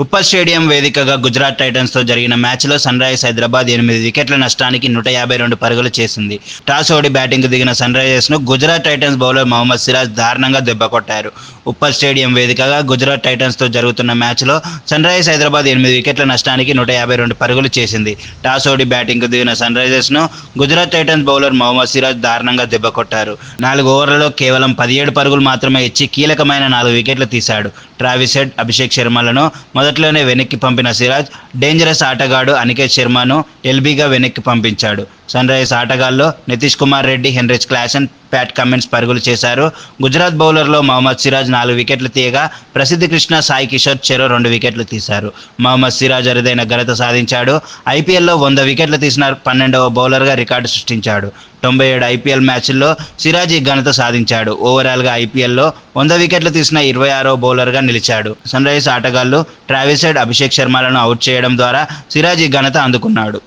Uppal stadium వేదికగా గుజరాత్ టైటన్స్తో జరిగిన మ్యాచ్లో సన్ రైజర్స్ హైదరాబాద్ ఎనిమిది వికెట్ల నష్టానికి నూట యాభై రెండు పరుగులు చేసింది. టాస్ ఓడి బ్యాటింగ్ దిగిన సన్ రైజర్స్ను గుజరాత్ టైటన్స్ బౌలర్ మహమ్మద్ సిరాజ్ దారుణంగా దెబ్బకొట్టారు ఉప్పల్ స్టేడియం వేదికగా గుజరాత్ టైటన్స్తో జరుగుతున్న మ్యాచ్లో సన్ రైజర్స్ హైదరాబాద్ ఎనిమిది వికెట్ల నష్టానికి నూట యాభై రెండు పరుగులు చేసింది. టాస్ ఓడి బ్యాటింగ్ దిగిన సన్ రైజర్స్ను గుజరాత్ టైటన్స్ బౌలర్ మహమ్మద్ సిరాజ్ దారుణంగా దెబ్బకొట్టారు నాలుగు ఓవర్లలో కేవలం పదిహేడు పరుగులు మాత్రమే ఇచ్చి కీలకమైన నాలుగు వికెట్లు తీశాడు. ట్రావిస్ హెడ్ అభిషేక్ శర్మలను మొదట్లోనే వెనక్కి పంపిన సిరాజ్ డేంజరస్ ఆటగాడు అనికేత్ శర్మను ఎల్బీగా వెనక్కి పంపించాడు. Sunrisers ఆటగాల్లో Nitish Kumar Reddy Heinrich Klaasen Pat Cummins పరుగులు చేశారు. గుజరాత్ బౌలర్లో మహమ్మద్ సిరాజ్ నాలుగు వికెట్లు తీయగా ప్రసిద్ధ కృష్ణ సాయి కిషోర్ చెరో రెండు వికెట్లు తీశారు. మహమ్మద్ సిరాజ్ అరుదైన ఘనత సాధించాడు. ఐపీఎల్లో వంద వికెట్లు తీసిన పన్నెండవ బౌలర్గా రికార్డు సృష్టించాడు. తొంభై ఏడు ఐపీఎల్ మ్యాచ్ల్లో సిరాజ్ ఈ ఘనత సాధించాడు. ఓవరాల్గా ఐపీఎల్లో వంద వికెట్లు తీసిన ఇరవై ఆరో బౌలర్గా నిలిచాడు. సన్ రైజర్స్ ఆటగాళ్ళు ట్రావిస్ అభిషేక్ శర్మలను అవుట్ చేయడం ద్వారా సిరాజ్ ఈ ఘనత అందుకున్నాడు.